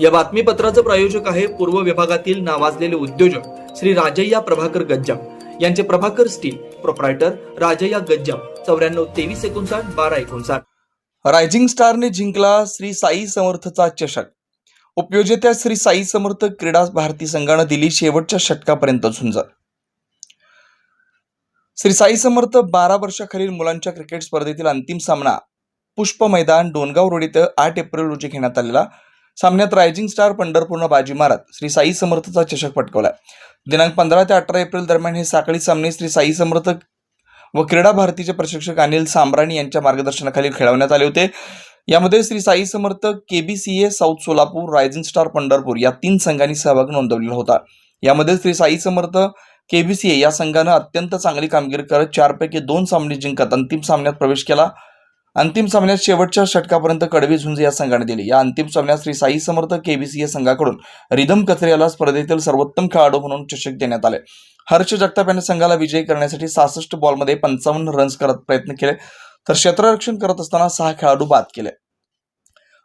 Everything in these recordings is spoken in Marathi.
या बातमीपत्राचं प्रायोजक आहे पूर्व विभागातील नावाजलेले उद्योजक श्री राजय्या प्रभाकर गज्जाम. यांचे प्रभाकर स्टील प्रोप्रायटर राजय्या गज्जाम. चौऱ्याण्णव तेवीस एकोणसाठ बारा एकोणसाठ. रायझिंग स्टारने जिंकला श्री साई समर्थचा चषक. उपयोजित्या श्री साई समर्थ क्रीडा भारती संघानं दिली शेवटच्या षटकापर्यंत झुंज. श्री साई समर्थ बारा वर्षाखालील मुलांच्या क्रिकेट स्पर्धेतील अंतिम सामना पुष्प मैदान डोनगाव रोड इथं आठ एप्रिल रोजी घेण्यात आलेला सामन्यात रायझिंग स्टार पंढरपूरनं बाजी मारत श्री साई समर्थचा चषक पटकवला दिनांक पंधरा ते अठरा एप्रिल दरम्यान हे साखळी सामने श्री साई समर्थ व क्रीडा भारतीचे प्रशिक्षक अनिल सांब्राणी यांच्या मार्गदर्शनाखाली खेळवण्यात आले होते. यामध्ये Shri Sai Samarth KBCA south Solapur rising star Pandharpur या तीन संघांनी सहभाग नोंदवलेला होता. यामध्ये श्री साई समर्थ केबीसीए या संघानं अत्यंत चांगली कामगिरी करत चारपैकी दोन सामने जिंकत. अंतिम सामन्यात प्रवेश केला. अंतिम सामन्यात शेवटच्या षटकापर्यंत कडवी झुंज या संघाने दिली. या अंतिम सामन्यात श्री साई समर्थ केबीसीए संघाकडून रिदम कचरे याला स्पर्धेतील सर्वोत्तम खेळाडू म्हणून चषक देण्यात आले. हर्ष जगताप याने संघाला विजयी करण्यासाठी सहासष्ट बॉलमध्ये पंचावन्न रन्स करत प्रयत्न केले. तर क्षेत्ररक्षण करत असताना सहा खेळाडू बाद केले.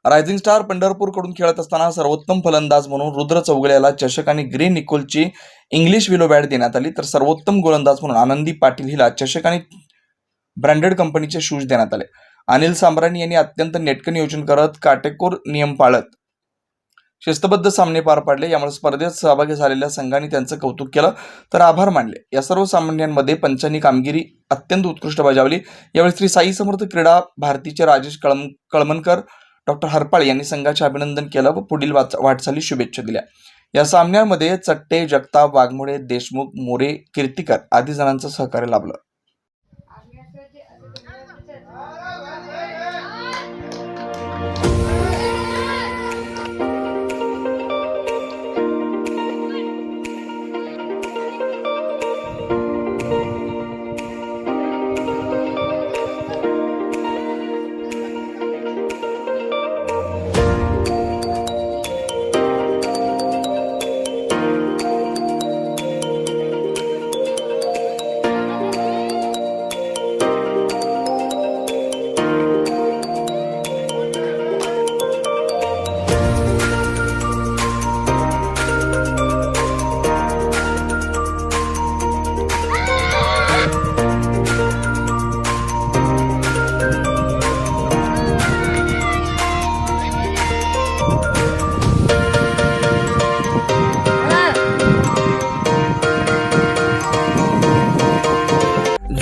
रायझिंग स्टार पंढरपूरकडून खेळत असताना सर्वोत्तम फलंदाज म्हणून रुद्र चौगले याला चषक आणि ग्रीन निकोलची इंग्लिश विलो बॅट देण्यात आली. तर सर्वोत्तम गोलंदाज म्हणून आनंदी पाटील हिला चषक आणि ब्रँडेड कंपनीचे शूज देण्यात आले. अनिल सांबराणी यांनी अत्यंत नेटकं नियोजन करत काटेकोर नियम पाळत शिस्तबद्ध सामने पार पाडले. यामुळे स्पर्धेत सहभागी झालेल्या संघांनी त्यांचं कौतुक केलं. तर आभार मानले. या सर्व सामन्यांमध्ये पंचांनी कामगिरी अत्यंत उत्कृष्ट बजावली. यावेळी श्री साई समर्थ क्रीडा भारतीचे राजेश कळम कळमनकर डॉक्टर हरपाळ यांनी संघाचे अभिनंदन केलं व पुढील वाटचाली शुभेच्छा दिल्या. या सामन्यामध्ये चट्टे जगताप वाघमोडे देशमुख मोरे कीर्तिकर आदी जणांचं सहकार्य लाभलं.